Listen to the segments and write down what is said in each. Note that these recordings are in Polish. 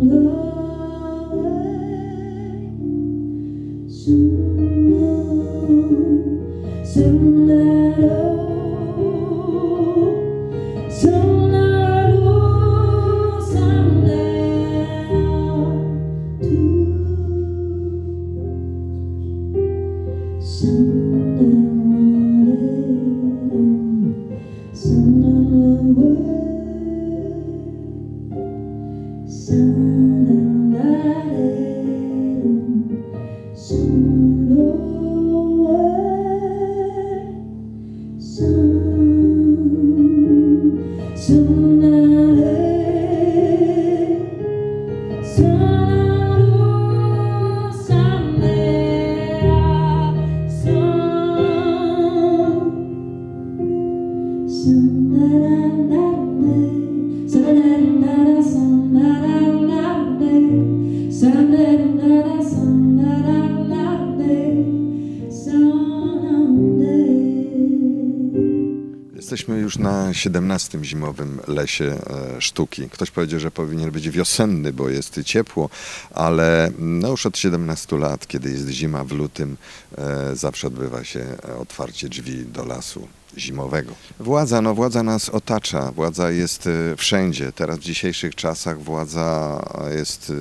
love. know Jesteśmy już na 17 zimowym lesie e, sztuki. Ktoś powiedział, że powinien być wiosenny, bo jest ciepło, ale no już od 17 lat, kiedy jest zima w lutym, e, zawsze odbywa się otwarcie drzwi do lasu zimowego. Władza, no władza nas otacza, władza jest e, wszędzie. Teraz w dzisiejszych czasach władza jest, e,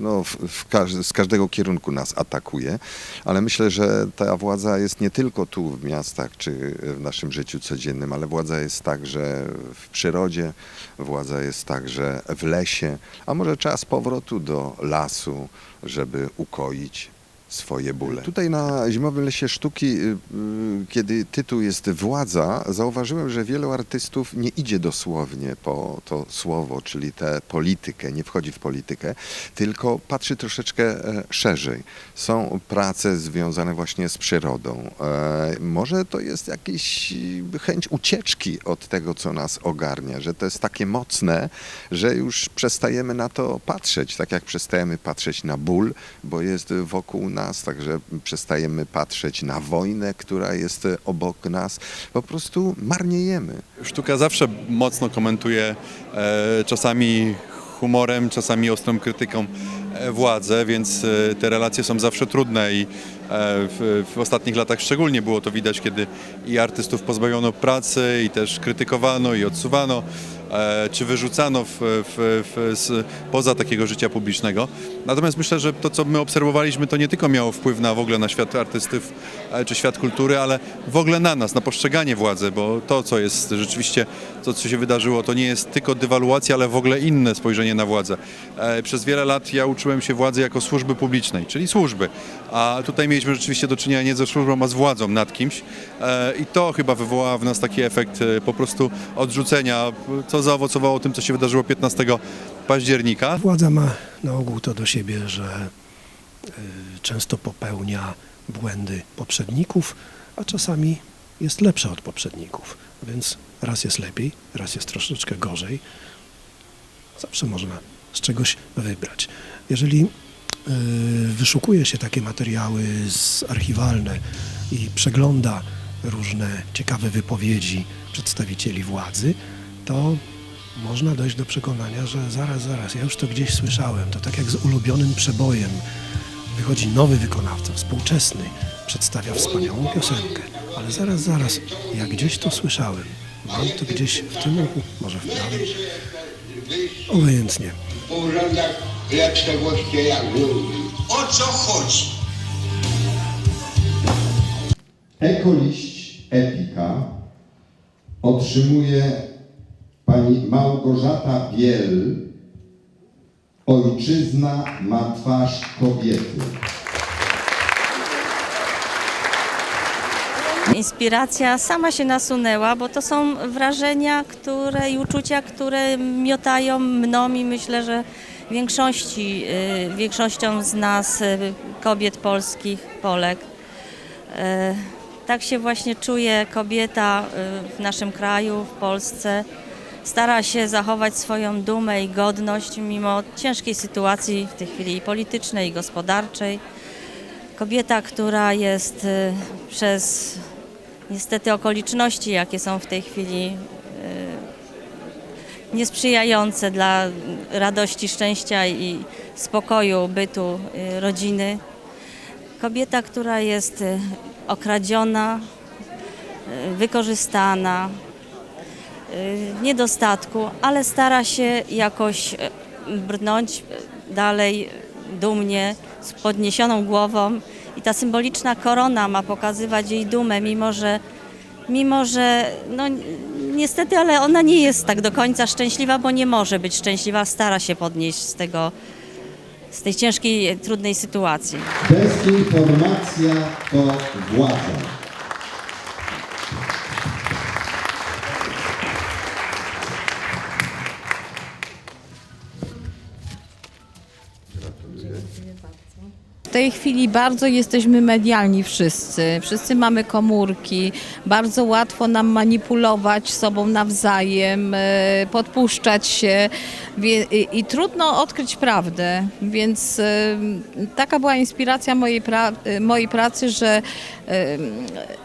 no w, w każ- z każdego kierunku nas atakuje, ale myślę, że ta władza jest nie tylko tu w miastach czy w naszym życiu codziennym, ale władza jest także w przyrodzie, władza jest także w lesie, a może czas powrotu do lasu, żeby ukoić swoje bóle. Tutaj na Zimowym Lesie Sztuki, y, y, kiedy tytuł jest Władza, zauważyłem, że wielu artystów nie idzie dosłownie po to słowo, czyli tę politykę, nie wchodzi w politykę, tylko patrzy troszeczkę e, szerzej. Są prace związane właśnie z przyrodą. E, Może to jest jakaś y, chęć ucieczki od tego, co nas ogarnia, że to jest takie mocne, że już przestajemy na to patrzeć, tak jak przestajemy patrzeć na ból, bo jest wokół nas, także przestajemy patrzeć na wojnę, która jest obok nas. Po prostu marniejemy. Sztuka zawsze mocno komentuje, e, czasami humorem, czasami ostrą krytyką e, władzę, więc e, te relacje są zawsze trudne i e, w, w ostatnich latach szczególnie było to widać, kiedy i artystów pozbawiono pracy, i też krytykowano, i odsuwano, czy wyrzucano w, w, w, z, poza takiego życia publicznego. Natomiast myślę, że to, co my obserwowaliśmy, to nie tylko miało wpływ na w ogóle na świat artystów e, czy świat kultury, ale w ogóle na nas, na postrzeganie władzy, bo to, co jest rzeczywiście, to, co się wydarzyło, to nie jest tylko dewaluacja, ale w ogóle inne spojrzenie na władzę. E, Przez wiele lat ja uczyłem się władzy jako służby publicznej, czyli służby, a tutaj mieliśmy rzeczywiście do czynienia nie ze służbą, a z władzą nad kimś E, i to chyba wywołało w nas taki efekt e, po prostu odrzucenia, co zaowocowało tym, co się wydarzyło 15 października. Władza ma na ogół to do siebie, że y, często popełnia błędy poprzedników, a czasami jest lepsza od poprzedników. Więc raz jest lepiej, raz jest troszeczkę gorzej. Zawsze można z czegoś wybrać. Jeżeli y, wyszukuje się takie materiały archiwalne i przegląda różne ciekawe wypowiedzi przedstawicieli władzy, to można dojść do przekonania, że zaraz, zaraz, ja już to gdzieś słyszałem. To tak jak z ulubionym przebojem. Wychodzi nowy wykonawca, współczesny, przedstawia wspaniałą piosenkę, ale zaraz, zaraz, ja gdzieś to słyszałem. Mam to gdzieś w tym uchu, może w prawym. Obojętnie. po urzędach lepsze goście jak. O co chodzi? Ekoliść Epika otrzymuje pani Małgorzata Biel. Ojczyzna ma twarz kobiety. Inspiracja sama się nasunęła, bo to są wrażenia które, i uczucia, które miotają mną i myślę, że większości, y, większością z nas, y, kobiet polskich, Polek. Y, Tak się właśnie czuje kobieta w naszym kraju, w Polsce. Stara się zachować swoją dumę i godność mimo ciężkiej sytuacji w tej chwili politycznej, i gospodarczej. Kobieta, która jest y, przez niestety okoliczności, jakie są w tej chwili y, niesprzyjające dla radości, szczęścia i spokoju bytu y, rodziny. Kobieta, która jest okradziona, wykorzystana, niedostatku, ale stara się jakoś y, brnąć y, dalej dumnie, z podniesioną głową. I ta symboliczna korona ma pokazywać jej dumę, mimo że, mimo że no, ni- niestety, ale ona nie jest tak do końca szczęśliwa, bo nie może być szczęśliwa, stara się podnieść z tego, z tej ciężkiej, trudnej sytuacji. Dezinformacja to władza. Tej chwili bardzo jesteśmy medialni wszyscy. Wszyscy mamy komórki. Bardzo łatwo nam manipulować sobą nawzajem, e, podpuszczać się i, trudno odkryć prawdę. Więc e, taka była inspiracja mojej, pra, e, mojej pracy, że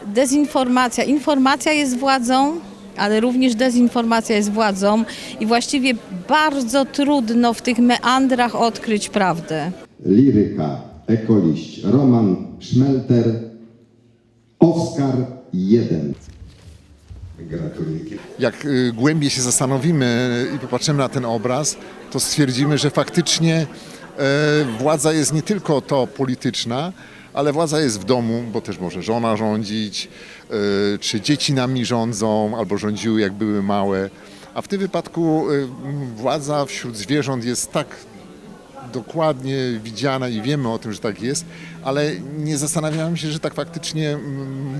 dezinformacja, informacja jest władzą, ale również dezinformacja jest władzą i właściwie bardzo trudno w tych meandrach odkryć prawdę. Liryka, ekoliść, Roman Szmelter, Oskar 1. Gratuluję. jak y, głębiej się zastanowimy i popatrzymy na ten obraz, to stwierdzimy, że faktycznie e, władza jest nie tylko to polityczna, ale władza jest w domu, bo też może żona rządzić, e, czy dzieci nami rządzą, albo rządziły jak były małe. A w tym wypadku e, władza wśród zwierząt jest tak dokładnie widziana i wiemy o tym, że tak jest, ale nie zastanawiałem się, że tak faktycznie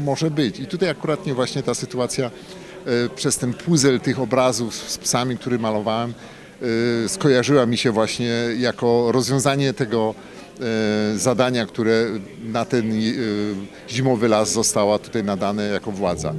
może być. I tutaj akurat nie właśnie ta sytuacja e, przez ten puzzle tych obrazów z psami, który malowałem, e, skojarzyła mi się właśnie jako rozwiązanie tego e, zadania, które na ten zimowy las została tutaj nadane jako władza.